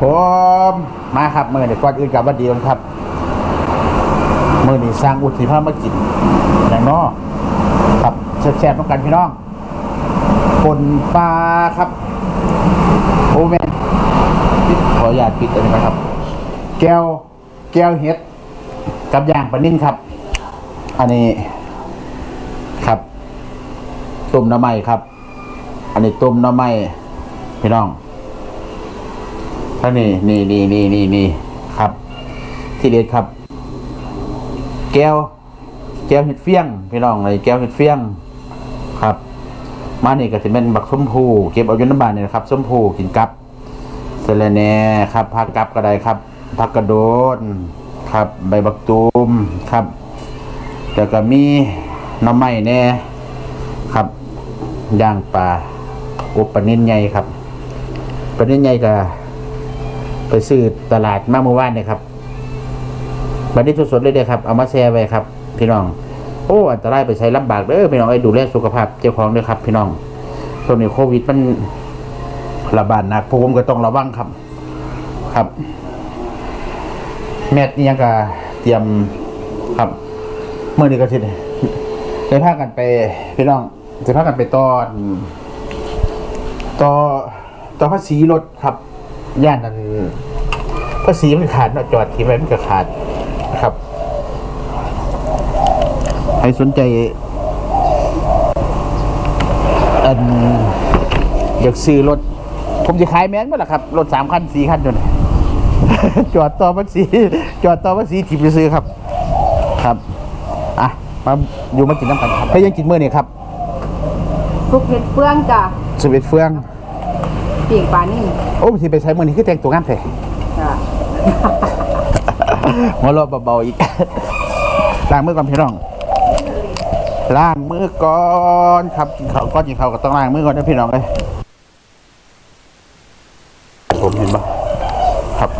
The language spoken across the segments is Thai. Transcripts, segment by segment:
ผมมาครับมือนี่ก่อนอื่นกับวันดีนครับมือนี่สร้างอุทิศพมากินอย่างนอครับแซ่บๆต้องกันพี่น้องคนปลาครับ โอ้แม่นขออนุญาตปิดอันนี้นะครับ แก้วแก้วเห็ด กับยางปลานิ่นครับ อันนี้ครับต้มน้ำไม้ครับ อันนี้ต้มน้ำไม้พี่น้อง ท่านี่นี่นี่นี่นี่นี่ครับ ที่เด็ดครับ แก้ว แก้วเห็ดเฟี้ยงพี่น้องเลยแก้วเห็ดเฟี้ยง ครับ มานี่ก็จะเป็นบักส้มผูเก็บเอาอยู่น้ำบานนี่นะครับส้มผูกินกับเสลแหน่ครับผักกับก็ได้ครับผักกระโดนครับ ใบบักตูมครับแล้วก็มีน้ำไม้แน่ครับย่างปลาอบปนิ่นใหญ่ครับปนิ่นใหญ่ก็ ไปซื้อตลาดมาเมื่อวานเนี่ยครับปลานิ่นสดๆเลยเด้ครับ เอามาแช่ไว้ครับ พี่น้อง โอ้อันตรายไปใช้ลำบากเด้อพี่น้องไอ้ดูแลสุขภาพเจ้าของด้วยครับ พี่น้องช่วงนี้โควิดมันระบาดหนักพวกผมก็ต้องระวังครับ ครับ แมทนี่ยังก็เตรียมครับเมื่อนี้ก็สิได้พากันไป พี่น้องจะพากันไปต่อต่อต่อภาษีรถครับ ย่านนั้นภาษีมันขาดเนาะจอดทีไว้มันก็ขาดนะครับ ใครสนใจอันอยากซื้อรถ ผมจะขายแม้นเมื่อไหร่ครับ รถสามคันสี่คันจนจอดต่อภาษีจอดต่อภาษีทิมไปซื้อครับ ครับ อะ มาอยู่มากินน้ำกันครับถ้ายังกินเมื่อนี่ครับทุกเห็ดเฟืองจ้ะสวิตเฟือง ปีกปลานิ่มโอ้ที่ไปใช้เมื่อนี้คือแต่งตัวงามแท้จ้ะหัวเราะเบาๆอีก ล้างมือก่อนพี่น้อง ล้างมือก่อนครับกินข้าวก่อนกินข้าวก็ต้องล้างมือก่อนนะพี่น้องเลยผมเห็นปะครับ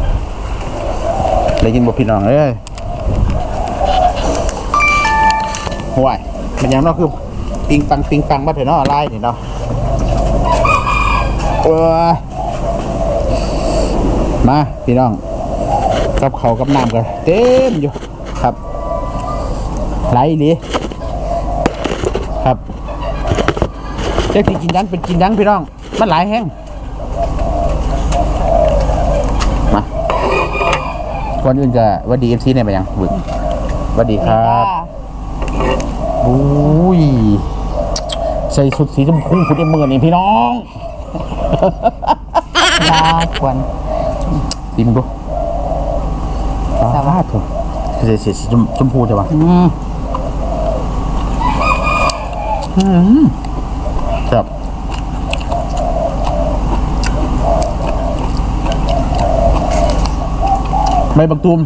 ได้ยินบ่พี่น้องเอ้ยห่วยมันยังเนาะคือปิงปังปิงปังมาเถอะเนาะลายนี่เนาะ โอ้ยมาพี่น้องกับเขาวกับน้ำกันเต็มอยู่ครับไหลดีครับเจ้าที่กินยังเป็นกินยังพี่น้อง มันหลายแห้งมาก่อนอื่นจะหวัดดีเอฟซีเนี่ยไปยังบึกหวัดดีครับอุ้ยใส่สุดสีชมพูคุณไอ้เมื่อนี่พี่น้อง ลาควนดิมงดูสวัสดีอ้าวถูกใส่สีชมชมพูใช่ปะอืมอืมครับใบบักตูม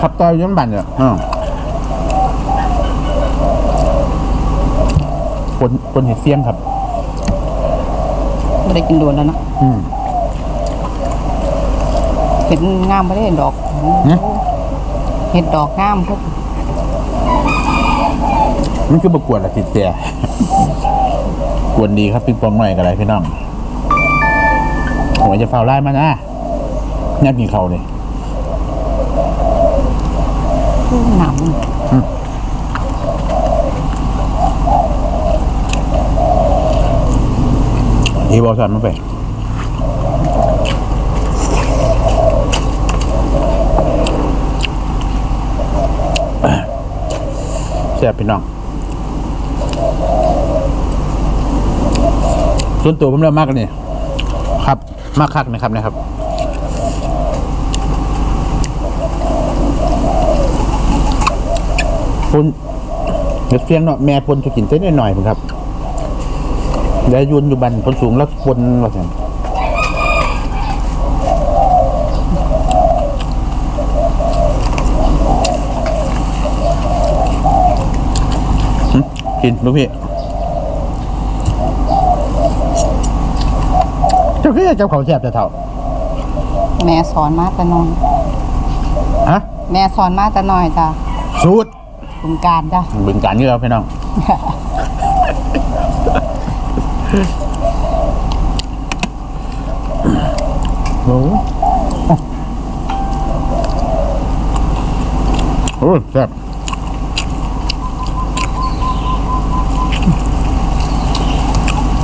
ขับต่อยย้อนบันเนี่ยอ่าคนคนเห็ดเสียงครับ ไม่ได้กินโดนแล้วเนาะอืม เห็ดงามไม่ได้ดอกเนี่ย เห็ดดอกงามพวกมันคือประกวดอะติดเตียกวนดีครับปิงปองหน่อยกับอะไรพี่น้องหัวจะเฝ้าไล่มานะงัดกินเขาเลย หนำ ทีบอลสันมาไปแซ่บพี่น้องส่วนตัวผมเริ่มมากเลยครับ มากคักนะครับนะครับปนเด็ดเพียงเนาะแม่ปนจะกินเส้นหน่อยๆครับ แล้วยุนอยู่บันคนสูงแล้วปนว่าไงหึกินลูกพี่เจ้าคือเจ้าเขาแสบแต่เท่า แม่สอนมาแต่น้อยฮะ แม่สอนมาแต่น้อยจ้ะสูตรคุณการจ้ะบึงการนี่เราพี่น้อง โอ้โหแซ่บ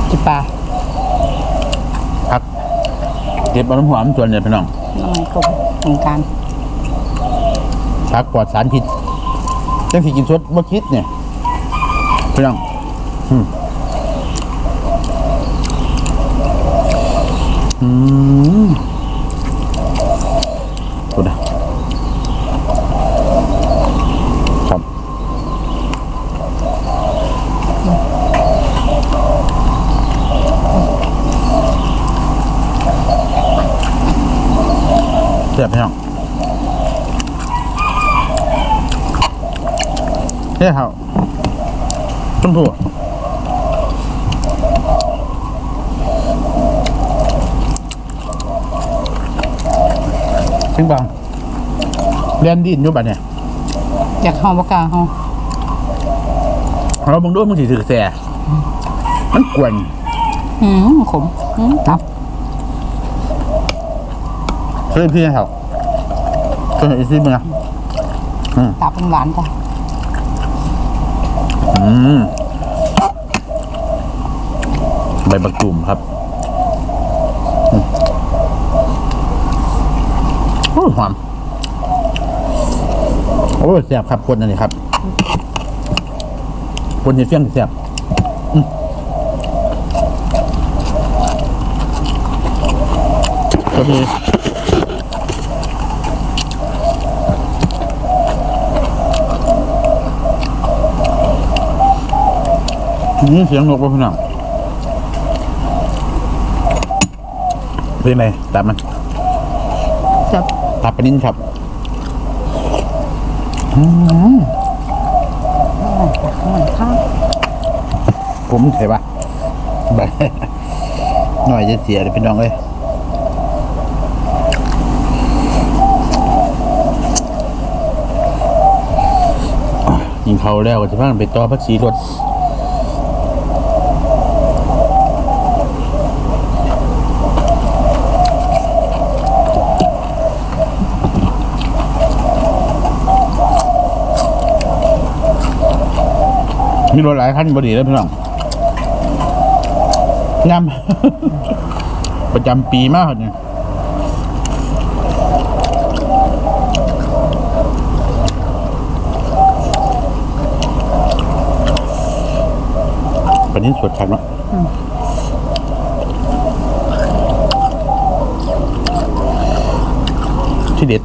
จิปาพักเก็บเอน้ำหอมส่วนเนี่ยพี่น้องน้ำมันกลมเหมือนกันพักปลอดสารพิษจังสีกินสดบ่คิดเนี่ยพี่น้องอืม อืมดูนะครับเสียบพี่น้องเฮ้ยเขาต้นถั่ว ซิงบังเรียนดินอยู่บัดเนี่ยอยากห้องปากกล้าห้องเราบังดูมันสิถือแส่มันกวนอืมขมอืมตับเคยพี่เขาเคยอีซี่มึงอะตับเป็นหวานจ้ะอืมใบบักจุ่มครับอืมโอ้ย หอมโอ้แซ่บครับคนอันนี้ครับ คนเห็ดเฟี้ยงแซ่บก็มีนี่เสียงนกป่ะพี่น้องเป็นไงตามมันจะ ตับปลานิ่นครับเหมือนข้าวผมเห็นปะไปหน่อยจะเสียเลยพี่น้องเอ้ยยิงเขาแล้วก็จะพากันไปต่อพักสีรถ มีรถหลายคันบดีแล้วพี่น้องยำ ประจำปีมากเนี่ยวันนี้สดคันเนาะที่เด็ด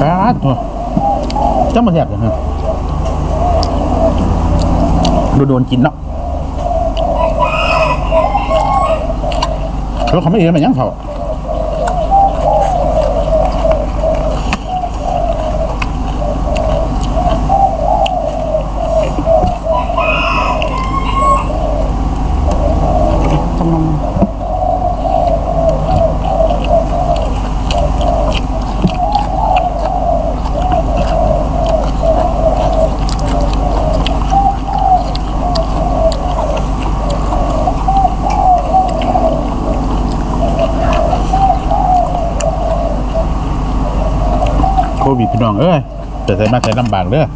ป๊าดตัว จ้ามาแสบเลยฮะดูโดนกินเนาะแล้วเขาไม่เห็นมันยังเขา พี่น้องเอ้ยแต่ใส่มาใส่ลำบากเด้อ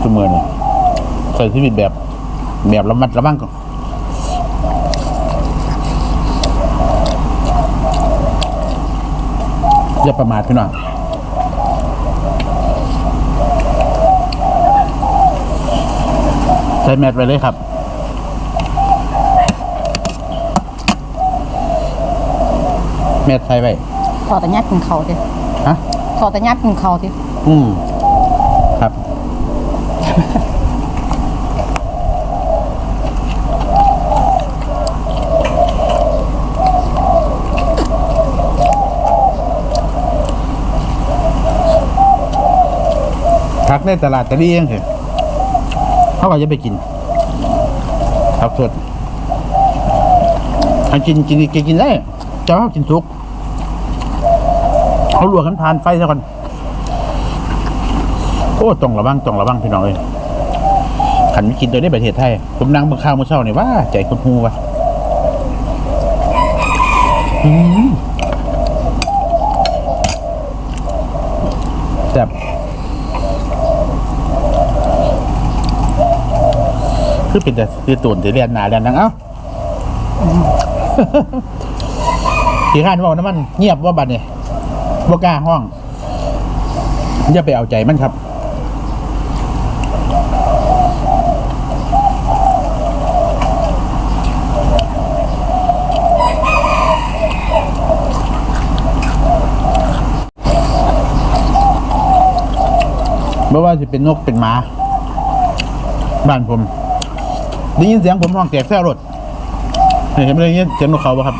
ทุกมือนี่ใส่ชีวิตแบบ แบบระมัดระวังก่อนอย่าประมาทพี่น้องใส่แมทไปเลยครับแมทใส่ไปทอดแต่ยัดกินเขาดิฮะ ทอแต่ยัดกินเขาดิอืมครับ ผักในตลาดจะดีเองเถอะเขาก็จะไปกินผักสดอันกินกินกินกินได้แต่ว่ากินสุก เขาลวกกันทานไฟซะก่อนโอ้ต้องระวังต้องระวังพี่น้องเอ้ยขันไม่กินตัวได้ประเทศไทยผมนั่งเบิ่งข้าวเมื่อเช้าเนี่ยว่าใจคุณฮูวะแซ่บคือเป็นแต่คือตูนที่เรียนหนาเรียนนังเอ้าขี่ข้านบอกน้ำมันเงียบว่าบัดเนี่ย บ่กล้าห้องอย่าไปเอาใจมันครับ ไม่ว่าจะเป็นนกเป็นหมาบ้านผมได้ยินเสียงผมห้องแตกแซ่รถเห็นไหมได้ยินเสียงนกเขาปะครับ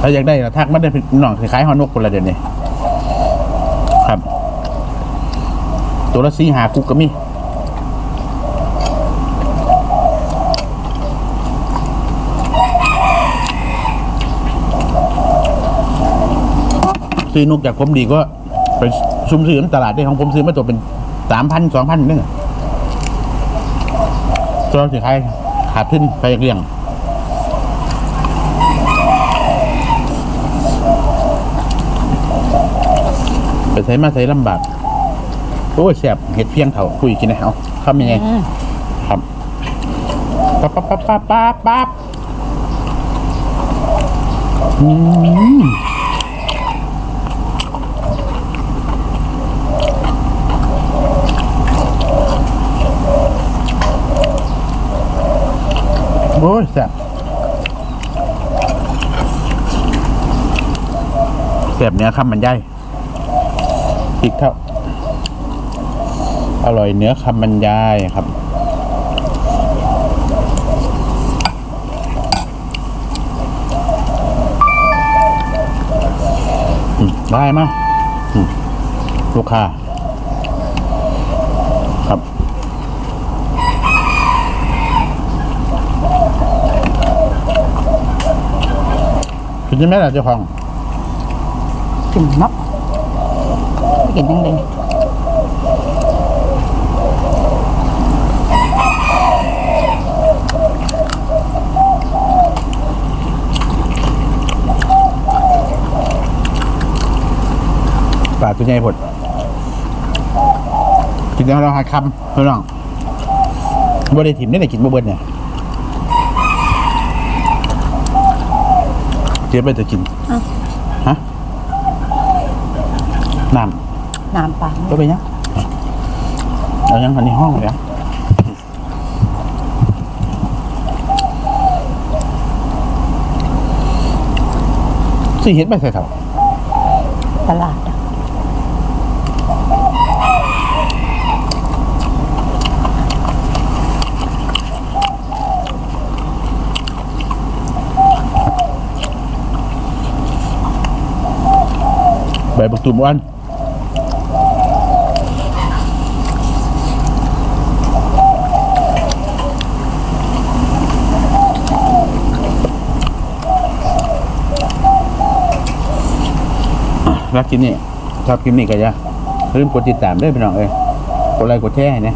ถ้าอยากได้ละทักมาได้เป็นหน่องคล้ายฮอนกคนละเดี๋ยวนี้ครับ ตัวละสีหากุกก็มีซื้อนกจากผมดีก็ไปซุ่มซื้อตลาดได้ของผมซื้อมาตัวเป็นสามพันสองพันนึงอะตัวสิใครขาดขึ้นไปเรียง ใช้มาใช้ลำบากโอ้ยแสบเห็ดเพียงเถาคุยกินนะเอาทำยังไงอืมครับปั๊บปั๊บปั๊บปั๊บปั๊บปั๊บอืมโอ้ยแสบแสบเนื้อคำมันใหญ่ พริกเท่าอร่อยเนื้อคำบรรยายครับ ได้มาอืมลูกค้าครับคุณจะแม่ล่ะเจ้าของกินนาะไม่กินยังไงปากตัวใหญ่ผดกินแล้วเราหาคำเพื่อนน้องบ่ได้ถิ่มได้ไหนกินบ่เบิ้เนี่ยเจ๊ไปจะกิน ฮะ น้ น้ำปลาำก็ไปยังเอายังอันนี้ห้องเลยอะสิเห็ดไปใส่เถาตลาดอะใบบักตุ่มอ้วัน รักกินนี่ชอบกินนี่ก็จะลืมกดติดตามด้วยพี่น้องเอ้ยกดไลค์กดแชร์ให้นะ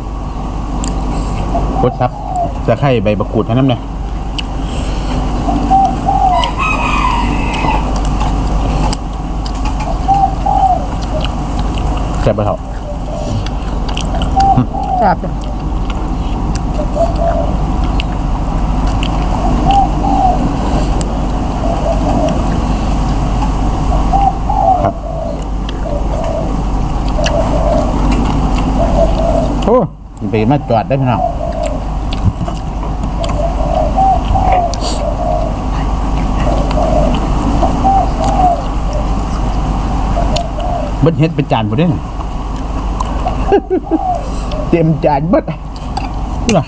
กดซับจะไข่ใบบักกูดเท่านั้นเลยแซ่บไปเถอะแซ่บโอ้ยไปมาจอดได้พี่น้องเบิดเฮ็ดเป็นจานหมดเลยน่ะเต็มจานเบิดนี่ล่ะ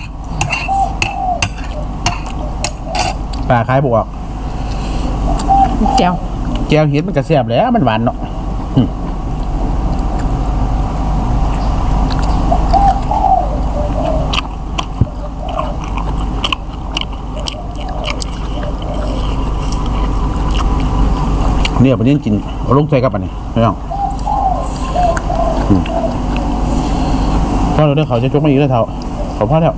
ปลาขายบวกแก้วแก้วเห็ดมันก็แซ่บแหล้วมันหวานเนาะ เนี่ยประเด็นกินลงใส่กับอันนี้ไม่ต้องพ่อเราได้เขาจะจกมาอีกแล้วเท่าขอพ่อแล้ว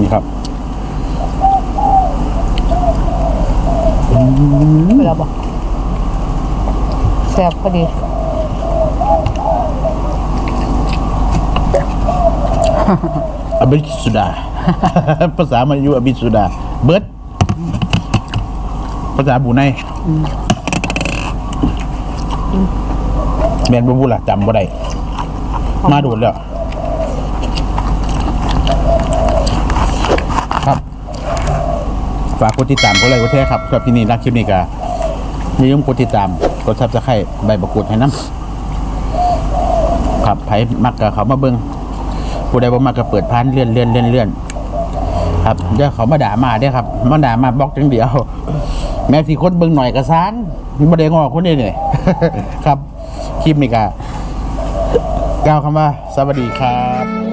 นี่ครับเวลาบอกแซ่บพอดีอบิสุดา ภาษามันอยู่อบิสุดา เบิร์ด ภาษาบูไนแมนบูบูล่ะจำบ่ได้มาดูดแล้วครับฝากกดติดตามกดไลค์กดแชร์ครับสำหรับที่นี่รักคลิปนี้ก็อย่าลืมกดติดตามกดซับสไครต์ใบประกวดให้น้ำครับไผ่มักกับเขามาเบิงผู้ใดบ่มักก็เปิดพานเลื่อนเลื่อนเลื่อนเลื่อนครับเดี๋ยวเขามาด่ามาเด้ครับมาด่ามาบล็อกจังเดียว แม้ที่คนเบิ่งหน่อยกระซ้างบ่ได้งอคนนี้เนี่ยครับ คลิปนี้ก็กล่าวคำว่าสวัสดีครับ